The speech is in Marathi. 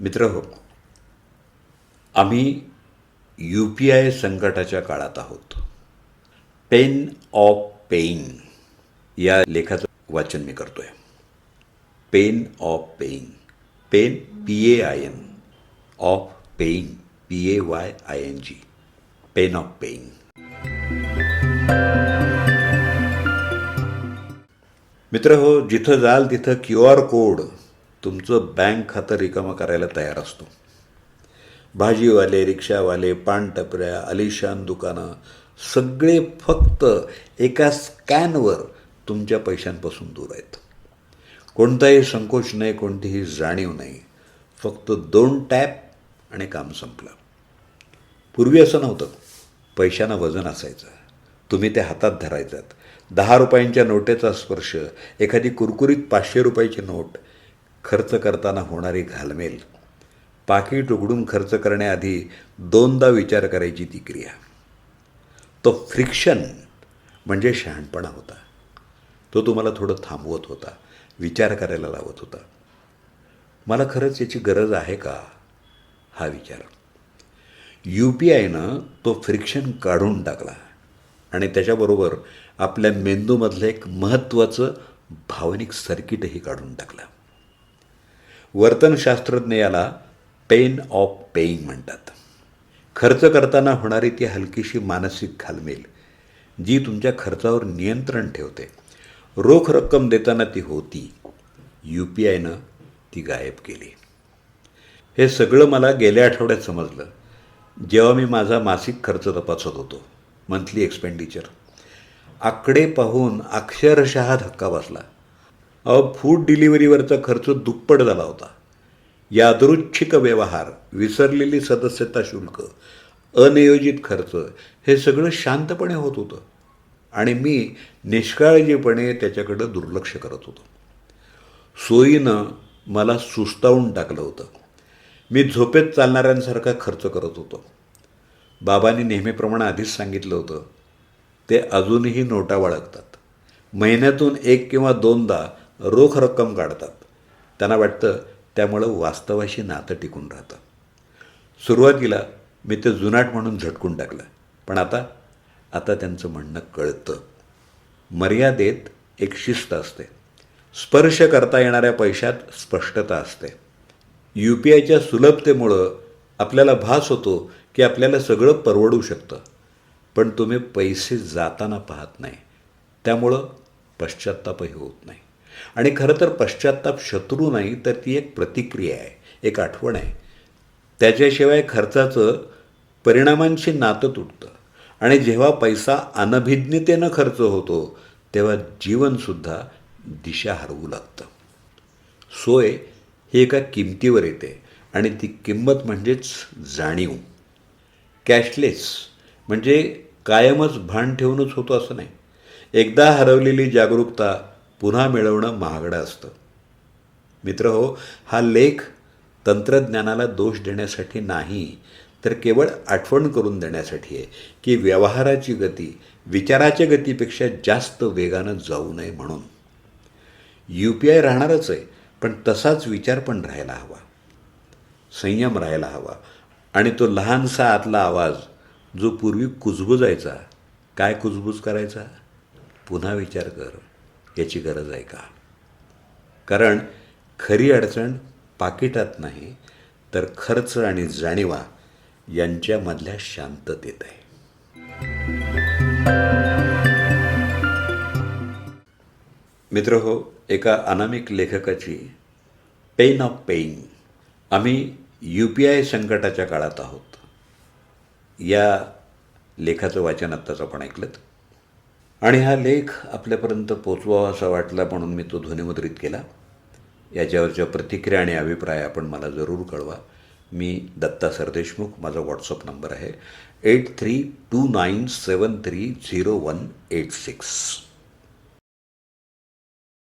मित्र हो आम्ही यू पी आय संकटाच्या काळात आहोत. पेन ऑफ पेईंग या लेखाचं वाचन मी करतोय. Pain of paying pain P A I N of paying P A Y I N G pain of paying मित्र हो जिथं जाल तिथं क्यू आर कोड तुमचं बँक खातं रिकामं करायला तयार असतो. भाजीवाले रिक्षावाले पानटपऱ्या अलिशान दुकानं सगळे फक्त एका स्कॅनवर तुमच्या पैशांपासून दूर आहेत. कोणताही संकोच नाही कोणतीही जाणीव नाही. फक्त दोन टॅप आणि काम संपलं. पूर्वी असं नव्हतं. पैशानं वजन असायचं. तुम्ही ते हातात धरायचात. दहा रुपयांच्या नोटेचा स्पर्श एखादी कुरकुरीत पाचशे रुपयाची नोट खर्च करताना होणारी घालमेल. पाकिट उघडून खर्च करण्याआधी दोनदा विचार करायची ती क्रिया. तो फ्रिक्शन म्हणजे शहाणपणा होता. तो तुम्हाला थोडं थांबवत होता विचार करायला लावत होता. मला खरंच याची गरज आहे का? हा विचार. यू पी आयनं तो फ्रिक्शन काढून टाकला आणि त्याच्याबरोबर आपल्या मेंदूमधलं एक महत्त्वाचं भावनिक सर्किटही काढून टाकलं. वर्तनशास्त्रज्ञ याला पेन ऑफ पेईंग म्हणतात. खर्च करताना होणारी ती हलकीशी मानसिक घालमेल जी तुमच्या खर्चावर नियंत्रण ठेवते. रोख रक्कम देताना ती होती. यू पी आयनं ती गायब केली. हे सगळं मला गेल्या आठवड्यात समजलं. जेव्हा मी माझा मासिक खर्च तपासत होतो. मंथली एक्सपेंडिचर आकडे पाहून अक्षरशः धक्का बसला. अहो फूड डिलिव्हरीवरचा खर्च दुप्पट झाला होता. यादृच्छिक व्यवहार विसरलेली सदस्यता शुल्क अनियोजित खर्च हे सगळं शांतपणे होत होतं. आणि मी निष्काळजीपणे त्याच्याकडं दुर्लक्ष करत होतो. सोयीनं मला सुस्तावून टाकलं होतं. मी झोपेत चालणाऱ्यांसारखा खर्च करत होतो. बाबांनी नेहमीप्रमाणे आधीच सांगितलं होतं ते अजूनही नोटा बाळगतात. महिन्यातून एक किंवा दोनदा रोख रक्कम काढतात. त्यांना वाटतं त्यामुळं वास्तवाशी नातं टिकून राहतं. सुरुवातीला मी ते जुनाट म्हणून झटकून टाकलं. पण आता आता त्यांचं म्हणणं कळतं. मर्यादेत एक शिस्त असते. स्पर्श करता येणाऱ्या पैशात स्पष्टता असते. यू पी आयच्या सुलभतेमुळं आपल्याला भास होतो की आपल्याला सगळं परवडू शकतं. पण तुम्ही पैसे जाताना पाहत नाही. त्यामुळं पश्चात्तापही होत नाही. आणि खरं तर पश्चाताप शत्रू नाही तर ती एक प्रतिक्रिया आहे एक आठवण आहे. त्याच्याशिवाय खर्चाचं परिणामांशी नातं तुटतं. आणि जेव्हा पैसा अनभिज्ञतेनं खर्च होतो तेव्हा जीवनसुद्धा दिशा हरवू लागतं. सोय ही एका किमतीवर येते आणि ती किंमत म्हणजेच जाणीव. कॅशलेस म्हणजे कायमच भान ठेवूनच होतो असं नाही. एकदा हरवलेली जागरूकता पुन्हा मिळवणं महागडं असतं. मित्र हो हा लेख तंत्रज्ञानाला दोष देण्यासाठी नाही तर केवळ आठवण करून देण्यासाठी आहे की व्यवहाराची गती विचाराच्या गतीपेक्षा जास्त वेगानं जाऊ नये म्हणून. यू पी आय राहणारच आहे पण तसाच विचार पण राहायला हवा. संयम राहायला हवा. आणि तो लहानसा आतला आवाज जो पूर्वी कुजबुजायचा काय कुजबूज करायचा? पुन्हा विचार कर. याची गरज आहे का? कारण खरी अडचण पाकिटात नाही तर खर्च आणि जाणीवा यांच्यामधल्या शांततेत आहे. मित्र हो एका अनामिक लेखकाची पेन ऑफ पेईंग आम्ही यू पी आय संकटाच्या काळात आहोत. या लेखाचं वाचन आत्ताच आपण ऐकलं आणि हा लेख आपल्यापर्यंत पोचवावा असा वाटला म्हणून मी तो ध्वनिमुद्रित केला. याच्यावरच्या प्रतिक्रिया आणि अभिप्राय आपण मला जरूर कळवा. मी दत्ता सरदेशमुख माझा व्हॉट्सअप नंबर आहे eight three two nine seven three zero one eight six.